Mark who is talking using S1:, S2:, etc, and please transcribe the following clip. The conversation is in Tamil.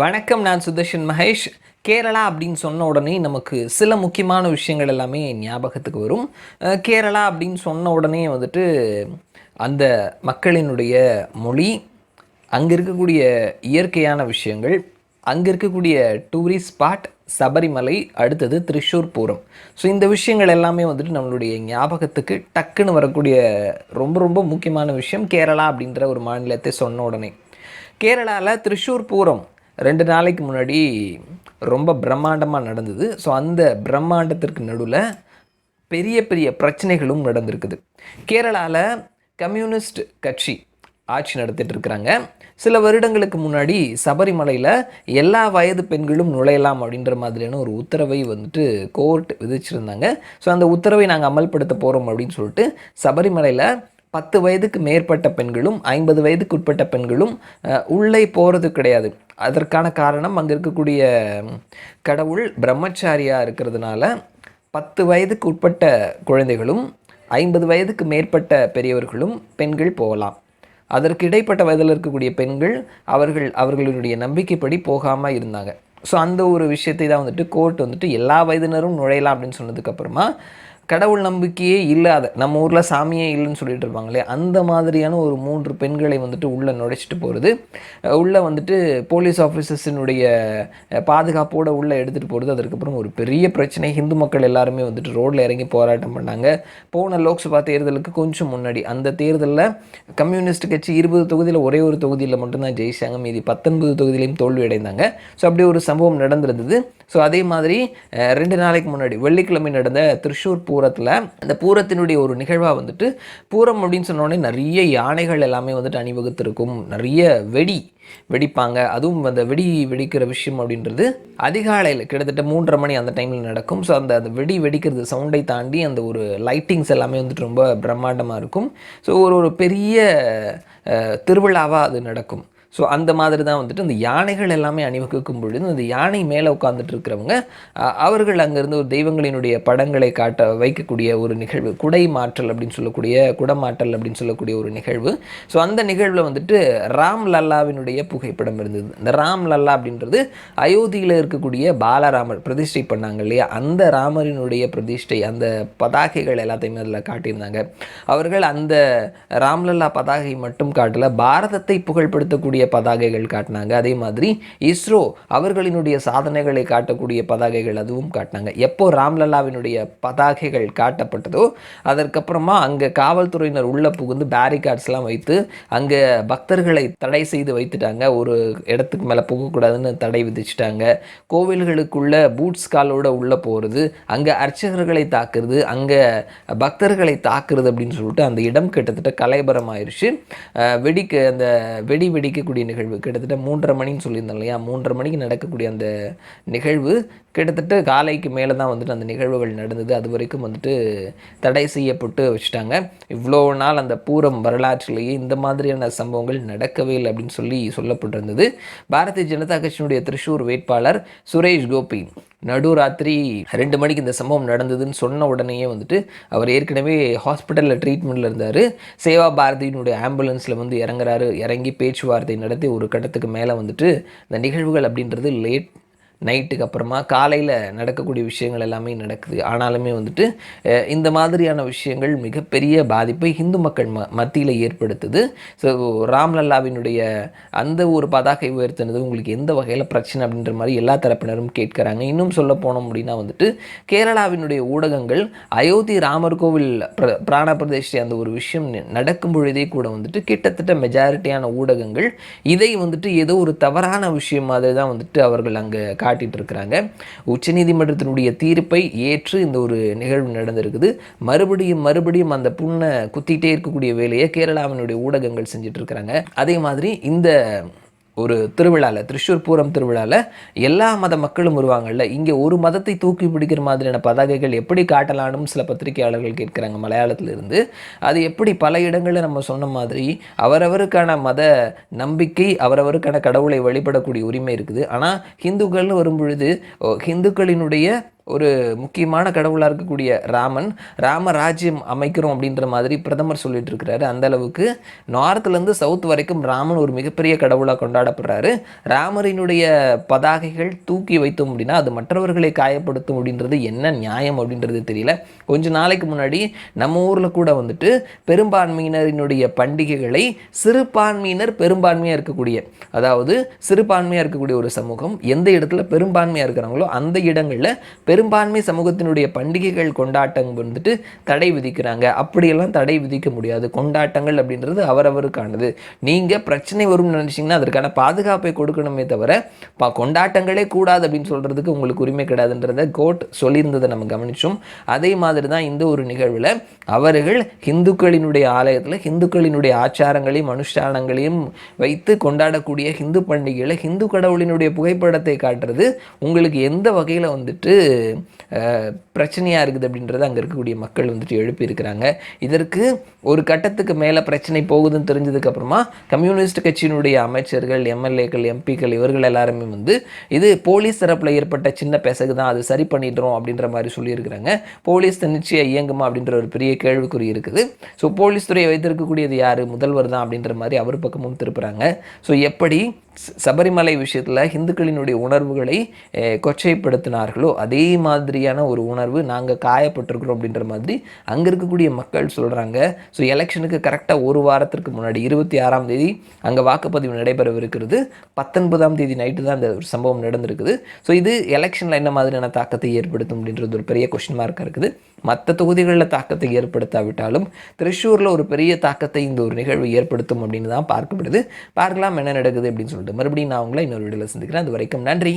S1: வணக்கம் நான் சுதர்ஷன் மகேஷ். கேரளா அப்படின்னு சொன்ன உடனே நமக்கு சில முக்கியமான விஷயங்கள் எல்லாமே ஞாபகத்துக்கு வரும். கேரளா அப்படின்னு சொன்ன உடனே வந்துட்டு அந்த மக்களினுடைய மொழி அங்கே இருக்கக்கூடிய இயற்கையான விஷயங்கள் அங்கே இருக்கக்கூடிய டூரிஸ்ட் ஸ்பாட் சபரிமலை அடுத்தது திரிஷூர் பூரம். ஸோ இந்த விஷயங்கள் எல்லாமே வந்துட்டு நம்மளுடைய ஞாபகத்துக்கு டக்குன்னு வரக்கூடிய ரொம்ப ரொம்ப முக்கியமான விஷயம் கேரளா அப்படின்ற ஒரு மாநிலத்தை சொன்ன உடனே. கேரளாவில் திரிஷூர் பூரம் ரெண்டு நாளைக்கு முன்னாடி ரொம்ப பிரம்மாண்டமாக நடந்தது. ஸோ அந்த பிரம்மாண்டத்திற்கு நடுவில் பெரிய பெரிய பிரச்சனைகளும் நடந்திருக்குது. கேரளாவில் கம்யூனிஸ்ட் கட்சி ஆட்சி நடத்திட்டு இருக்கிறாங்க. சில வருடங்களுக்கு முன்னாடி சபரிமலையில் எல்லா வயது பெண்களும் நுழையலாம் அப்படின்ற மாதிரியான ஒரு உத்தரவை வந்துட்டு கோர்ட் விதிச்சிருந்தாங்க. ஸோ அந்த உத்தரவை நாங்கள் அமல்படுத்த போகிறோம் அப்படின்னு சொல்லிட்டு சபரிமலையில் பத்து வயதுக்கு மேற்பட்ட பெண்களும் ஐம்பது வயதுக்கு உட்பட்ட பெண்களும் உள்ளே போகிறது கிடையாது. அதற்கான காரணம் அங்கே இருக்கக்கூடிய கடவுள் பிரம்மச்சாரியாக இருக்கிறதுனால பத்து வயதுக்கு உட்பட்ட குழந்தைகளும் ஐம்பது வயதுக்கு மேற்பட்ட பெரியவர்களும் பெண்கள் போகலாம். அதற்கு இடைப்பட்ட வயதில் இருக்கக்கூடிய பெண்கள் அவர்கள் அவர்களுடைய நம்பிக்கைப்படி போகாமல் இருந்தாங்க. ஸோ அந்த ஒரு விஷயத்தை தான் வந்துட்டு கோர்ட் வந்துட்டு எல்லா வயதினரும் நுழையலாம் அப்படின்னு சொன்னதுக்கப்புறமா கடவுள் நம்பிக்கையே இல்லாத நம்ம ஊரில் சாமியே இல்லைன்னு சொல்லிட்டு இருப்பாங்களே அந்த மாதிரியான ஒரு மூன்று பெண்களை வந்துட்டு உள்ளே நுழைச்சிட்டு போகிறது உள்ளே வந்துட்டு போலீஸ் ஆஃபீஸர்ஸினுடைய பாதுகாப்போடு உள்ளே எடுத்துகிட்டு போகிறது அதற்கப்புறம் ஒரு பெரிய பிரச்சனை. ஹிந்து மக்கள் எல்லாருமே வந்துட்டு ரோட்டில் இறங்கி போராட்டம் பண்ணாங்க. போன லோக்சபா தேர்தலுக்கு கொஞ்சம் முன்னாடி அந்த தேர்தலில் கம்யூனிஸ்ட் கட்சி இருபது தொகுதியில் ஒரே ஒரு தொகுதியில் மட்டும்தான் ஜெயிச்சாங்க. மீதி பத்தொன்பது தொகுதியிலையும் தோல்வி அடைந்தாங்க. ஸோ அப்படி ஒரு சம்பவம் நடந்திருந்தது. ஸோ அதே மாதிரி ரெண்டு நாளைக்கு முன்னாடி வெள்ளிக்கிழமை நடந்த திருஷூர் பூரத்தில் அந்த பூரத்தினுடைய ஒரு நிகழ்வாக வந்துட்டு பூரம் அப்படின்னு சொன்னோடனே நிறைய யானைகள் எல்லாமே வந்துட்டு அணிவகுத்திருக்கும். நிறைய வெடி வெடிப்பாங்க. அதுவும் அந்த வெடி வெடிக்கிற விஷயம் அப்படின்றது அதிகாலையில் கிட்டத்தட்ட மூன்றரை மணி அந்த டைமில் நடக்கும். ஸோ அந்த அந்த வெடி வெடிக்கிறது சவுண்டை தாண்டி அந்த ஒரு லைட்டிங்ஸ் எல்லாமே வந்துட்டு ரொம்ப பிரம்மாண்டமாக இருக்கும். ஸோ ஒரு ஒரு பெரிய திருவிழாவாக அது நடக்கும். ஸோ அந்த மாதிரி தான் வந்துட்டு அந்த யானைகள் எல்லாமே அணிவகுக்கும் பொழுது அந்த யானை மேலே உட்காந்துட்டு இருக்கிறவங்க அவர்கள் அங்கேருந்து ஒரு தெய்வங்களினுடைய படங்களை காட்ட வைக்கக்கூடிய ஒரு நிகழ்வு குடை மாற்றல் அப்படின்னு சொல்லக்கூடிய குடமாற்றல் அப்படின்னு சொல்லக்கூடிய ஒரு நிகழ்வு. ஸோ அந்த நிகழ்வில் வந்துட்டு ராம் லல்லாவினுடைய புகைப்படம் இருந்தது. இந்த ராம் லல்லா அப்படின்றது அயோத்தியில் இருக்கக்கூடிய பாலராமர் பிரதிஷ்டை பண்ணாங்க இல்லையா? அந்த ராமரினுடைய பிரதிஷ்டை அந்த பதாகைகள் எல்லாத்தையுமே அதில் காட்டியிருந்தாங்க. அவர்கள் அந்த ராம்லல்லா பதாகை மட்டும் காட்டல பாரதத்தை புகழ்படுத்தக்கூடிய பதாகைகள் காட்டினாங்க. அதே மாதிரி இஸ்ரோ அவர்களினுடைய சாதனைகளை காட்டக்கூடிய பதாகைகள் அதுவும் காட்டினாங்க. எப்போ ராம்லல்லாவினுடைய பதாகைகள் காட்டப்பட்டதோ அதற்கப்புறமா அங்கே காவல்துறையினர் உள்ளே புகுந்து பேரிகார்ட்ஸ்லாம் வைத்து அங்கே பக்தர்களை தடை செய்து வைத்துட்டாங்க. ஒரு இடத்துக்கு மேலே போகக்கூடாதுன்னு தடை விதிச்சிட்டாங்க. கோவில்களுக்குள்ள பூட்ஸ் காலோட உள்ளே போகிறது அங்கே அர்ச்சகர்களை தாக்குறது அங்கே பக்தர்களை தாக்குறது அப்படின்னு சொல்லிட்டு அந்த இடம் கிட்டத்தட்ட கலைபரம் ஆயிடுச்சு வெடிக்க அந்த வெடி நடக்கக்கூடிய நிகழ்வு. கிட்டத்தட்ட மூன்றரை மணின்னு சொல்லியிருந்தேன் இல்லையா? மூன்றரை மணிக்கு நடக்கக்கூடிய அந்த நிகழ்வு கிட்டத்தட்ட காலைக்கு மேலே தான் வந்துட்டு அந்த நிகழ்வுகள் நடந்தது. அது வரைக்கும் வந்துட்டு தடை செய்யப்பட்டு வச்சுட்டாங்க. இவ்வளோ நாள் அந்த பூரம் வரலாற்றிலேயே இந்த மாதிரியான சம்பவங்கள் நடக்கவே இல்லை அப்படின்னு சொல்லி சொல்லப்பட்டிருந்தது. பாரதிய ஜனதா கட்சியினுடைய திருஷூர் வேட்பாளர் சுரேஷ் கோபி நடுராத்திரி ரெண்டு மணிக்கு இந்த சம்பவம் நடந்ததுன்னு சொன்ன உடனேயே வந்துட்டு அவர் ஏற்கனவே ஹாஸ்பிட்டலில் ட்ரீட்மெண்ட்டில் இருந்தார். சேவா பாரதியினுடைய ஆம்புலன்ஸில் வந்து இறங்குறாரு. இறங்கி பேச்சுவார்த்தை நடத்தி ஒரு கட்டத்துக்கு மேலே வந்துட்டு இந்த நிகழ்வுகள் அப்படின்றது லேட் நைட்டுக்கு அப்புறமா காலையில் நடக்கக்கூடிய விஷயங்கள் எல்லாமே நடக்குது. ஆனாலுமே வந்துட்டு இந்த மாதிரியான விஷயங்கள் மிகப்பெரிய பாதிப்பை ஹிந்து மக்கள் ம மத்தியில் ஏற்படுத்துது. ஸோ ராம்லல்லாவினுடைய அந்த ஒரு பதாகை உயர்த்தினது உங்களுக்கு எந்த வகையில் பிரச்சனை அப்படின்ற மாதிரி எல்லா தரப்பினரும் கேட்குறாங்க. இன்னும் சொல்ல போனோம் அப்படின்னா வந்துட்டு கேரளாவினுடைய ஊடகங்கள் அயோத்தி ராமர் கோவில் பிர பிராண பிரதிஷ்டை அந்த ஒரு விஷயம் நடக்கும் பொழுதே கூட வந்துட்டு கிட்டத்தட்ட மெஜாரிட்டியான ஊடகங்கள் இதை வந்துட்டு ஏதோ ஒரு தவறான விஷயம் மாதிரி தான் வந்துட்டு அவர்கள் அங்கே காட்டிகிட்டு இருக்கிறாங்க உச்சநீதிமன்றத்தினுடைய தீர்ப்பை ஏற்று இந்த ஒரு நிகழ்வு நடந்திருக்குது. மறுபடியும் மறுபடியும் அந்த புண்ணை குத்திட்டே இருக்கக்கூடிய வேலையை கேரளாவினுடைய ஊடகங்கள் செஞ்சுட்டு இருக்கிறாங்க அதே மாதிரி இந்த ஒரு திருவிழாவில் திருஷூர் பூரம் திருவிழாவில் எல்லா மத மக்களும் வருவாங்கல்ல. இங்கே ஒரு மதத்தை தூக்கி பிடிக்கிற மாதிரியான பதாகைகள் எப்படி காட்டலாம்னு சில பத்திரிகையாளர்கள் கேட்குறாங்க மலையாளத்திலிருந்து. அது எப்படி பல இடங்களில் நம்ம சொன்ன மாதிரி அவரவருக்கான மத நம்பிக்கை அவரவருக்கான கடவுளை வழிபடக்கூடிய உரிமை இருக்குது. ஆனால் ஹிந்துக்கள்னு வரும்பொழுது ஓ, ஹிந்துக்களினுடைய ஒரு முக்கியமான கடவுளாக இருக்கக்கூடிய ராமன் ராம ராஜ்யம் அமைக்கிறோம் அப்படின்ற மாதிரி பிரதமர் சொல்லிட்டு இருக்கிறாரு அந்த அளவுக்கு நார்த்லேருந்து சவுத் வரைக்கும் ராமன் ஒரு மிகப்பெரிய கடவுளாக கொண்டாடப்படுறாரு. ராமரினுடைய பதாகைகள் தூக்கி வைத்தோம் அப்படின்னா அது மற்றவர்களை காயப்படுத்தும் அப்படின்றது என்ன நியாயம் அப்படின்றது தெரியல. கொஞ்ச நாளைக்கு முன்னாடி நம்ம ஊரில் கூட வந்துட்டு பெரும்பான்மையினரினுடைய பண்டிகைகளை சிறுபான்மையினர் பெரும்பான்மையாக இருக்கக்கூடிய அதாவது சிறுபான்மையாக இருக்கக்கூடிய ஒரு சமூகம் எந்த இடத்துல பெரும்பான்மையாக இருக்கிறாங்களோ அந்த இடங்களில் பெரும்பான்மை சமூகத்தினுடைய பண்டிகைகள் கொண்டாட்டம் வந்துட்டு தடை விதிக்கிறாங்க. அப்படியெல்லாம் தடை விதிக்க முடியாது. கொண்டாட்டங்கள் அப்படின்றது அவரவருக்கானது. நீங்கள் பிரச்சனை வரும்னு நினச்சிங்கன்னா அதற்கான பாதுகாப்பை கொடுக்கணுமே தவிர பா கொண்டாட்டங்களே கூடாது அப்படின்னு சொல்கிறதுக்கு உங்களுக்கு உரிமை கிடையாதுன்றத கோட் சொல்லியிருந்ததை நம்ம கவனித்தோம் அதே மாதிரி தான் இந்த ஒரு நிகழ்வில் அவர்கள் ஹிந்துக்களினுடைய ஆலயத்தில் ஹிந்துக்களினுடைய ஆச்சாரங்களையும் அனுஷ்டானங்களையும் வைத்து கொண்டாடக்கூடிய ஹிந்து பண்டிகையில் ஹிந்து கடவுளினுடைய புகைப்படத்தை காட்டுறது உங்களுக்கு எந்த வகையில் வந்துட்டு Merci. பிரச்சனையாக இருக்குது அப்படின்றத அங்கே இருக்கக்கூடிய மக்கள் வந்துட்டு எழுப்பியிருக்கிறாங்க இதற்கு ஒரு கட்டத்துக்கு மேலே பிரச்சனை போகுதுன்னு தெரிஞ்சதுக்கப்புறமா கம்யூனிஸ்ட் கட்சியினுடைய அமைச்சர்கள் எம்எல்ஏக்கள் எம்பிக்கள் இவர்கள் எல்லாருமே வந்து இது போலீஸ் தரப்பில் ஏற்பட்ட சின்ன பெசகு தான் அது சரி பண்ணிடுறோம் அப்படின்ற மாதிரி சொல்லியிருக்கிறாங்க. போலீஸ் தன்னிச்சையாக இயங்குமா அப்படின்ற ஒரு பெரிய கேள்விக்குறி இருக்குது. ஸோ போலீஸ் துறையை வைத்திருக்கக்கூடியது யார்? முதல்வர் தான் அப்படின்ற மாதிரி அவர் பக்கமும் திருப்புறாங்க. ஸோ எப்படி சபரிமலை விஷயத்தில் ஹிந்துக்களினுடைய உணர்வுகளை கொச்சைப்படுத்தினார்களோ அதே மாதிரி மாதிரியான ஒரு உணர்வு நாங்கள் காயப்பட்டிருக்கிறோம் அப்படின்ற மாதிரி அங்கே இருக்கக்கூடிய மக்கள் சொல்கிறாங்க ஸோ எலெக்ஷனுக்கு கரெக்டாக ஒரு வாரத்திற்கு முன்னாடி இருபத்தி ஆறாம் தேதி அங்கே வாக்குப்பதிவு நடைபெறவிருக்கிறது. பத்தொன்பதாம் தேதி நைட்டு தான் அந்த ஒரு சம்பவம் நடந்திருக்குது. ஸோ இது எலெக்ஷனில் என்ன மாதிரியான தாக்கத்தை ஏற்படுத்தும் அப்படின்றது ஒரு பெரிய கொஷின் மார்க்காக இருக்குது. மற்ற தொகுதிகளில் தாக்கத்தை ஏற்படுத்தாவிட்டாலும் திருஷூரில் ஒரு பெரிய தாக்கத்தை இந்த ஒரு நிகழ்வு ஏற்படுத்தும் அப்படின்னு தான் பார்க்கப்படுது. பார்க்கலாம் என்ன நடக்குது அப்படின்னு சொல்லிட்டு மறுபடியும் நான் உங்களை இன்னொரு வீடியோவில் சந்திக்கிறேன். அது வரைக்கும் நன்றி.